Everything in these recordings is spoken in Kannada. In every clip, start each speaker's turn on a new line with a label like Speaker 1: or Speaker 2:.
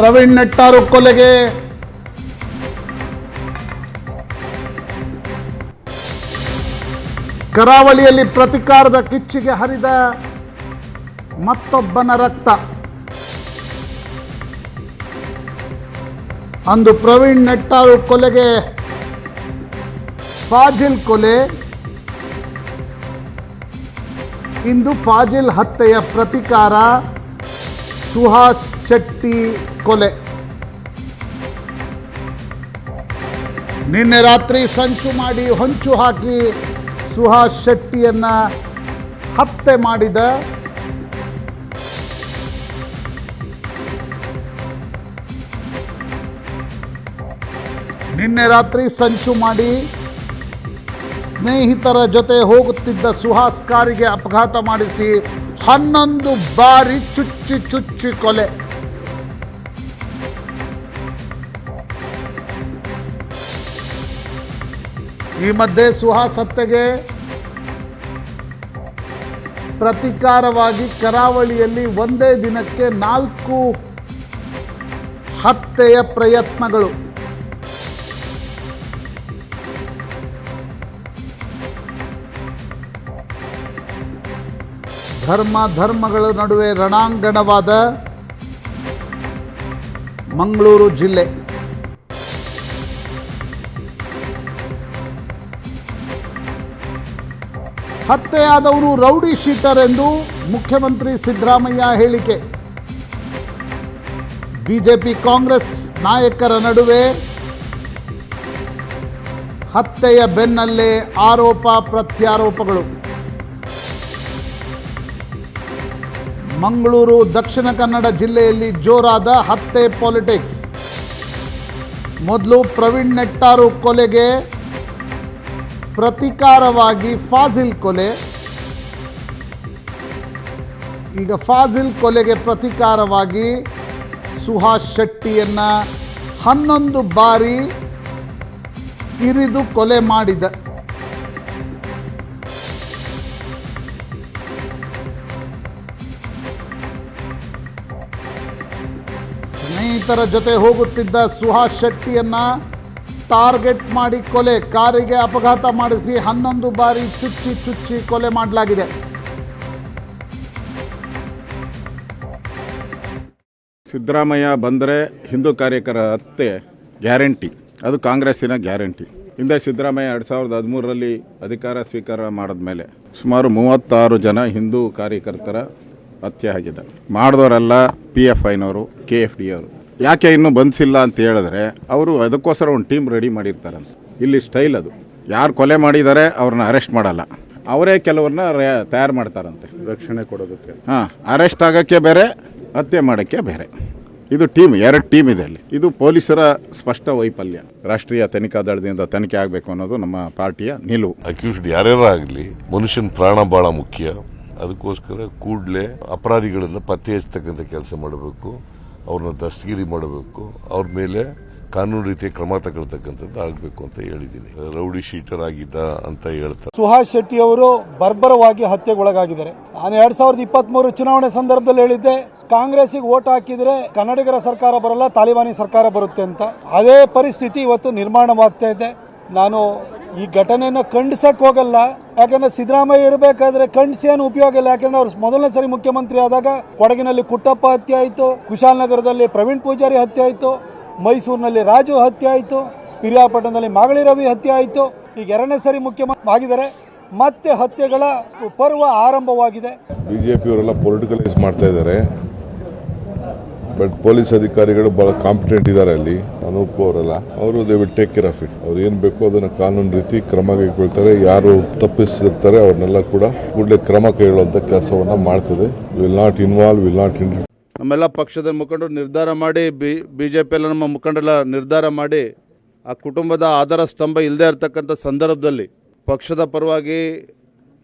Speaker 1: ಪ್ರವೀಣ್ ನೆಟ್ಟಾರು ಕೊಲೆಗೆ. ಕರಾವಳಿಯಲ್ಲಿ ಪ್ರತಿಕಾರದ ಕಿಚ್ಚಿಗೆ ಹರಿದ ಮತ್ತೊಬ್ಬನ ರಕ್ತ. ಅಂದು ಪ್ರವೀಣ್ ನೆಟ್ಟಾರು ಕೊಲೆಗೆ. ಫಾಜಿಲ್ ಕೊಲೆ. ಇಂದು ಫಾಜಿಲ್ ಹತ್ಯೆಯ ಪ್ರತಿಕಾರ. ಸುಹಾಸ್ ಶೆಟ್ಟಿ ಕೊಲೆ. ನಿನ್ನೆ ರಾತ್ರಿ ಸಂಚು ಮಾಡಿ ಹೊಂಚು ಹಾಕಿ ಸುಹಾಸ್ ಶೆಟ್ಟಿಯನ್ನ ಹತ್ಯೆ ಮಾಡಿದ. ನಿನ್ನೆ ರಾತ್ರಿ ಸಂಚು ಮಾಡಿ ಸ್ನೇಹಿತರ ಜೊತೆ ಹೋಗುತ್ತಿದ್ದ ಸುಹಾಸ್ ಕಾರಿಗೆ ಅಪಘಾತ ಮಾಡಿಸಿ ಹನ್ನೊಂದು ಬಾರಿ ಚುಚ್ಚಿ ಚುಚ್ಚಿ ಕೊಲೆ. ಈ ಮಧ್ಯೆ ಸುಹಾಸ್ ಹತ್ಯೆಗೆ ಪ್ರತಿಕಾರವಾಗಿ ಕರಾವಳಿಯಲ್ಲಿ ಒಂದೇ ದಿನಕ್ಕೆ ನಾಲ್ಕು ಹತ್ಯೆಯ ಪ್ರಯತ್ನಗಳು. ಧರ್ಮ ಧರ್ಮಗಳ ನಡುವೆ ರಣಾಂಗಣವಾದ ಮಂಗಳೂರು ಜಿಲ್ಲೆ. ಹತ್ಯೆಯಾದವನು ರೌಡಿ ಶೀಟರ್ ಎಂದು ಮುಖ್ಯಮಂತ್ರಿ ಸಿದ್ದರಾಮಯ್ಯ ಹೇಳಿಕೆ. ಬಿಜೆಪಿ ಕಾಂಗ್ರೆಸ್ ನಾಯಕರ ನಡುವೆ ಹತ್ಯೆಯ ಬೆನ್ನಲ್ಲೇ ಆರೋಪ ಪ್ರತ್ಯಾರೋಪಗಳು. ಮಂಗಳೂರು, ದಕ್ಷಿಣ ಕನ್ನಡ ಜಿಲ್ಲೆಯಲ್ಲಿ ಜೋರಾದ ಹತ್ಯೆ ಪಾಲಿಟಿಕ್ಸ್. ಮೊದಲು ಪ್ರವೀಣ್ ನೆಟ್ಟಾರು ಕೊಲೆಗೆ ಪ್ರತಿಕಾರವಾಗಿ ಫಾಜಿಲ್ ಕೊಲೆ. ಈಗ ಫಾಜಿಲ್ ಕೊಲೆಗೆ ಪ್ರತಿಕಾರವಾಗಿ ಸುಹಾಸ್ ಶೆಟ್ಟಿಯನ್ನು ಹನ್ನೊಂದು ಬಾರಿ ಇರಿದು ಕೊಲೆ ಮಾಡಿದ. ಸ್ನೇಹಿತರ ಜೊತೆ ಹೋಗುತ್ತಿದ್ದ ಸುಹಾಸ್ ಶೆಟ್ಟಿಯನ್ನ ಟಾರ್ಗೆಟ್ ಮಾಡಿ ಕೊಲೆ, ಕಾರಿಗೆ ಅಪಘಾತ ಮಾಡಿಸಿ ಹನ್ನೊಂದು ಬಾರಿ ಚುಚ್ಚಿ ಚುಚ್ಚಿ ಕೊಲೆ ಮಾಡಲಾಗಿದೆ.
Speaker 2: ಸಿದ್ದರಾಮಯ್ಯ ಬಂದರೆ ಹಿಂದೂ ಕಾರ್ಯಕರ ಹತ್ಯೆ ಗ್ಯಾರಂಟಿ. ಅದು ಕಾಂಗ್ರೆಸ್ಸಿನ ಗ್ಯಾರಂಟಿ. ಹಿಂದೆ ಸಿದ್ದರಾಮಯ್ಯ ಎರಡು ಸಾವಿರದ ಹದಿಮೂರರಲ್ಲಿ ಅಧಿಕಾರ ಸ್ವೀಕಾರ ಮಾಡಿದ ಮೇಲೆ ಸುಮಾರು ಮೂವತ್ತಾರು ಜನ ಹಿಂದೂ ಕಾರ್ಯಕರ್ತರ ಹತ್ಯೆ ಆಗಿದೆ ಮಾಡಿದವರೆಲ್ಲ ಪಿ ಎಫ್ ಐನವರು ಕೆ ಎಫ್ ಡಿ ಅವರು. ಯಾಕೆ ಇನ್ನೂ ಬಂದಿಲ್ಲ ಅಂತ ಹೇಳಿದ್ರೆ ಅವರು ಅದಕ್ಕೋಸ್ಕರ ಒಂದು ಟೀಮ್ ರೆಡಿ ಮಾಡಿರ್ತಾರಂತೆ. ಇಲ್ಲಿ ಸ್ಟೈಲ್ ಅದು. ಯಾರು ಕೊಲೆ ಮಾಡಿದ್ದಾರೆ ಅವ್ರನ್ನ ಅರೆಸ್ಟ್ ಮಾಡಲ್ಲ. ಅವರೇ ಕೆಲವ್ರನ್ನ ತಯಾರು ಮಾಡ್ತಾರಂತೆ.
Speaker 3: ರಕ್ಷಣೆ ಕೊಡೋದಕ್ಕೆ.
Speaker 2: ಹಾಂ ಅರೆಸ್ಟ್ ಆಗೋಕ್ಕೆ ಬೇರೆ ಹತ್ಯೆ ಮಾಡೋಕ್ಕೆ ಬೇರೆ. ಇದು ಟೀಮ್ ಎರಡು ಟೀಮ್ ಇದೆ ಅಲ್ಲಿ. ಇದು ಪೊಲೀಸರ ಸ್ಪಷ್ಟ ವೈಫಲ್ಯ. ರಾಷ್ಟ್ರೀಯ ತನಿಖಾ ದಳದಿಂದ ತನಿಖೆ ಆಗಬೇಕು ಅನ್ನೋದು ನಮ್ಮ ಪಾರ್ಟಿಯ ನಿಲುವು.
Speaker 4: ಅಕ್ಯೂಸ್ಡ್ ಯಾರ್ಯಾರ ಆಗಲಿ ಮನುಷ್ಯನ ಪ್ರಾಣ ಬಹಳ ಮುಖ್ಯ. ಅದಕ್ಕೋಸ್ಕರ ಕೂಡಲೇ ಅಪರಾಧಿಗಳನ್ನ ಪತ್ತೆ ಹಚ್ಚತಕ್ಕಂಥ ಕೆಲಸ ಮಾಡಬೇಕು. ಅವ್ರನ್ನ ದಸ್ತಗಿರಿ ಮಾಡಬೇಕು. ಅವ್ರ ಮೇಲೆ ಕಾನೂನು ರೀತಿಯ ಕ್ರಮ ತಗೊಳ್ತಕ್ಕಂಥದ್ದು ಆಗಬೇಕು ಅಂತ ಹೇಳಿದ್ದೀನಿ. ರೌಡಿ ಶೀಟರ್ ಆಗಿದ್ದ ಅಂತ ಹೇಳ್ತಾರೆ.
Speaker 5: ಸುಹಾಸ್ ಶೆಟ್ಟಿ ಅವರು ಬರ್ಬರವಾಗಿ ಹತ್ಯೆಗೊಳಗಾಗಿದ್ದಾರೆ. ನಾನು ಎರಡ್ ಸಾವಿರದ ಇಪ್ಪತ್ತ್ ಮೂರು ಚುನಾವಣೆ ಸಂದರ್ಭದಲ್ಲಿ ಹೇಳಿದ್ದೆ ಕಾಂಗ್ರೆಸ್ಗೆ ಓಟ್ ಹಾಕಿದ್ರೆ ಕನ್ನಡಿಗರ ಸರ್ಕಾರ ಬರಲ್ಲ, ತಾಲಿಬಾನಿ ಸರ್ಕಾರ ಬರುತ್ತೆ ಅಂತ. ಅದೇ ಪರಿಸ್ಥಿತಿ ಇವತ್ತು ನಿರ್ಮಾಣವಾಗ್ತಾ ಇದೆ. ನಾನು ಈ ಘಟನೆಯನ್ನ ಖಂಡಿಸಕ್ ಹೋಗಲ್ಲ. ಯಾಕಂದ್ರೆ ಸಿದ್ದರಾಮಯ್ಯ ಇರಬೇಕಾದ್ರೆ ಖಂಡಿಸಿ ಏನು ಉಪಯೋಗ ಇಲ್ಲ. ಯಾಕಂದ್ರೆ ಅವ್ರು ಮೊದಲನೇ ಸರಿ ಮುಖ್ಯಮಂತ್ರಿ ಆದಾಗ ಕೊಡಗಿನಲ್ಲಿ ಕುಟ್ಟಪ್ಪ ಹತ್ಯೆ ಆಯಿತು ಕುಶಾಲನಗರದಲ್ಲಿ ಪ್ರವೀಣ್ ಪೂಜಾರಿ ಹತ್ಯೆ ಆಯಿತು, ಮೈಸೂರಿನಲ್ಲಿ ರಾಜು ಹತ್ಯೆ ಆಯಿತು, ಪಿರಿಯಾಪಟ್ಟಣದಲ್ಲಿ ಮಾಗಳಿ ರವಿ ಹತ್ಯೆ ಆಯಿತು. ಈಗ ಎರಡನೇ ಸರಿ ಮುಖ್ಯಮಂತ್ರಿ ಆಗಿದ್ದಾರೆ. ಮತ್ತೆ ಹತ್ಯೆಗಳ ಪರ್ವ ಆರಂಭವಾಗಿದೆ.
Speaker 6: ಬಿಜೆಪಿಯವರೆಲ್ಲ ಪೊಲಿಟಿಕಲೈಸ್ ಮಾಡ್ತಾ ಇದ್ದಾರೆ. ಬಟ್ ಪೊಲೀಸ್ ಅಧಿಕಾರಿಗಳು ಬಹಳ ಕಾಂಪಿಟೆಂಟ್ ಇದ್ದಾರೆ ಅಲ್ಲಿ ಅನೂಪ್ ಅವರೆಲ್ಲ ಅವರು they will take care of it ಅವ್ರು ಏನ್ ಬೇಕೋ ಅದನ್ನ ಕಾನೂನು ರೀತಿ ಕ್ರಮ ಕೈಗೊಳ್ತಾರೆ ಯಾರು ತಪ್ಪಿಸಿರ್ತಾರೆ ಅವ್ರನ್ನೆಲ್ಲ ಕೂಡ ಕೂಡಲೇ ಕ್ರಮ ಕೈಗೊಳ್ಳುವಂತ ಕೆಲಸವನ್ನ ಮಾಡ್ತದೆ will not involve will not in
Speaker 3: ನಮ್ಮೆಲ್ಲ ಪಕ್ಷದ ಮುಖಂಡರು ನಿರ್ಧಾರ ಮಾಡಿ, ಬಿ ಬಿ ಜೆ ಪಿ ಎಲ್ಲ ನಮ್ಮ ಮುಖಂಡರೆಲ್ಲ ನಿರ್ಧಾರ ಮಾಡಿ, ಆ ಕುಟುಂಬದ ಆಧಾರ ಸ್ತಂಭ ಇಲ್ಲದೆ ಇರತಕ್ಕಂಥ ಸಂದರ್ಭದಲ್ಲಿ ಪಕ್ಷದ ಪರವಾಗಿ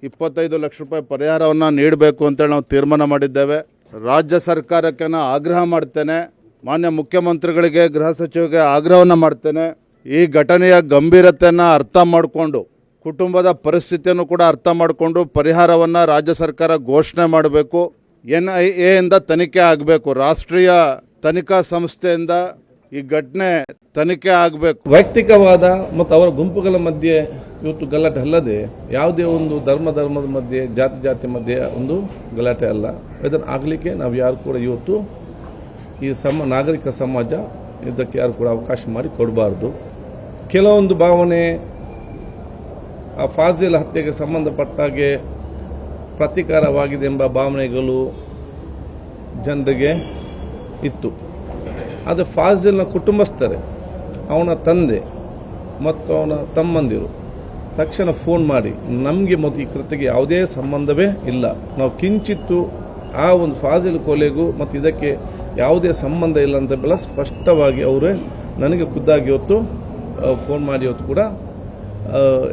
Speaker 3: ಇಪ್ಪತ್ತೈದು ಲಕ್ಷ ರೂಪಾಯಿ ಪರಿಹಾರವನ್ನು ನೀಡಬೇಕು ಅಂತೇಳಿ ನಾವು ತೀರ್ಮಾನ ಮಾಡಿದ್ದೇವೆ. ರಾಜ್ಯ ಸರ್ಕಾರಕ್ಕೆ ಆಗ್ರಹ ಮಾಡ್ತೇನೆ. ಮಾನ್ಯ ಮುಖ್ಯಮಂತ್ರಿಗಳಿಗೆ, ಗೃಹ ಸಚಿವರಿಗೆ ಆಗ್ರಹವನ್ನು ಮಾಡ್ತೇನೆ. ಈ ಘಟನೆಯ ಗಂಭೀರತೆಯನ್ನು ಅರ್ಥ ಮಾಡಿಕೊಂಡು, ಕುಟುಂಬದ ಪರಿಸ್ಥಿತಿಯನ್ನು ಕೂಡ ಅರ್ಥ ಮಾಡಿಕೊಂಡು ಪರಿಹಾರವನ್ನು ರಾಜ್ಯ ಸರ್ಕಾರ ಘೋಷಣೆ ಮಾಡಬೇಕು. ಎನ್ ಐ ಎಯಿಂದ ತನಿಖೆ ಆಗಬೇಕು. ರಾಷ್ಟ್ರೀಯ ತನಿಖಾ ಸಂಸ್ಥೆಯಿಂದ ಈ ಘಟನೆ ತನಿಖೆ ಆಗಬೇಕು.
Speaker 7: ವೈಯಕ್ತಿಕವಾದ ಮತ್ತು ಅವರ ಗುಂಪುಗಳ ಮಧ್ಯೆ ಇವತ್ತು ಗಲಾಟೆ ಅಲ್ಲದೆ ಯಾವುದೇ ಒಂದು ಧರ್ಮ ಧರ್ಮದ ಮಧ್ಯೆ, ಜಾತಿ ಜಾತಿ ಮಧ್ಯೆ ಒಂದು ಗಲಾಟೆ ಅಲ್ಲ. ಇದನ್ನು ಆಗಲಿಕ್ಕೆ ನಾವು ಯಾರು ಕೂಡ ಇವತ್ತು ಈ ಸಮ, ನಾಗರಿಕ ಸಮಾಜ ಇದಕ್ಕೆ ಯಾರು ಕೂಡ ಅವಕಾಶ ಮಾಡಿ ಕೊಡಬಾರ್ದು. ಕೆಲವೊಂದು ಭಾವನೆ ಆ ಫಾಜಿಲ್ ಹತ್ಯೆಗೆ ಸಂಬಂಧಪಟ್ಟಾಗೆ ಪ್ರತೀಕಾರವಾಗಿದೆ ಎಂಬ ಭಾವನೆಗಳು ಜನರಿಗೆ ಇತ್ತು. ಅದು ಫಾಜಿಲ್ನ ಕುಟುಂಬಸ್ಥರೇ, ಅವನ ತಂದೆ ಮತ್ತು ಅವನ ತಮ್ಮಂದಿರು. ತಕ್ಷಣ ಫೋನ್ ಮಾಡಿ, ನಮಗೆ ಮತ್ತು ಈ ಕೃತಿಗೆ ಯಾವುದೇ ಸಂಬಂಧವೇ ಇಲ್ಲ. ನಾವು ಕಿಂಚಿತ್ತು ಆ ಒಂದು ಫಾಜಿಲ್ ಕೊಲೆಗೂ ಮತ್ತು ಇದಕ್ಕೆ ಯಾವುದೇ ಸಂಬಂಧ ಇಲ್ಲ ಅಂತ ಬೆಲ್ಲ ಸ್ಪಷ್ಟವಾಗಿ ಅವರೇ ನನಗೆ ಖುದ್ದಾಗಿ ಹೊತ್ತು ಫೋನ್ ಮಾಡಿ ಹೊತ್ತು ಕೂಡ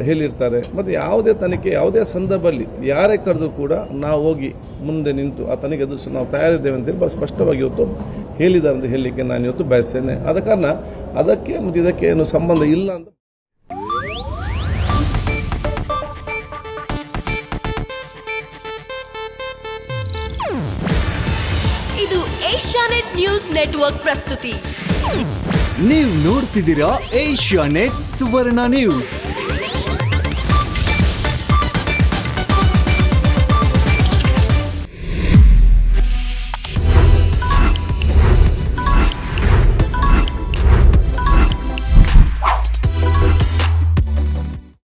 Speaker 7: ಹೇಳಿರ್ತಾರೆ. ಮತ್ತು ಯಾವುದೇ ತನಿಖೆ, ಯಾವುದೇ ಸಂದರ್ಭದಲ್ಲಿ ಯಾರೇ ಕರೆದು ಕೂಡ ನಾವು ಹೋಗಿ ಮುಂದೆ ನಿಂತು ಆ ತನಿಖೆ ಎದುರಿಸಿ ನಾವು ತಯಾರಿದ್ದೇವೆ ಅಂತೇಳಿ ಬಹಳ ಸ್ಪಷ್ಟವಾಗಿ ಇವತ್ತು ಹೇಳಿದ್ದಾರೆ ಅಂತ ಹೇಳಲಿಕ್ಕೆ ನಾನು ಇವತ್ತು ಬಯಸ್ತೇನೆ. ಆದ ಕಾರಣ ಅದಕ್ಕೆ ಮತ್ತು ಇದಕ್ಕೆ ಏನು ಸಂಬಂಧ ಇಲ್ಲ ಅಂತ
Speaker 8: ಇದು ಏಷ್ಯಾನೆಟ್ ನ್ಯೂಸ್ ನೆಟ್ವರ್ಕ್ ಪ್ರಸ್ತುತಿ.
Speaker 9: ನೀವು ನೋಡ್ತಿದ್ದೀರಾ ಏಷ್ಯಾ ನೆಟ್ ಸುವರ್ಣ ನ್ಯೂಸ್.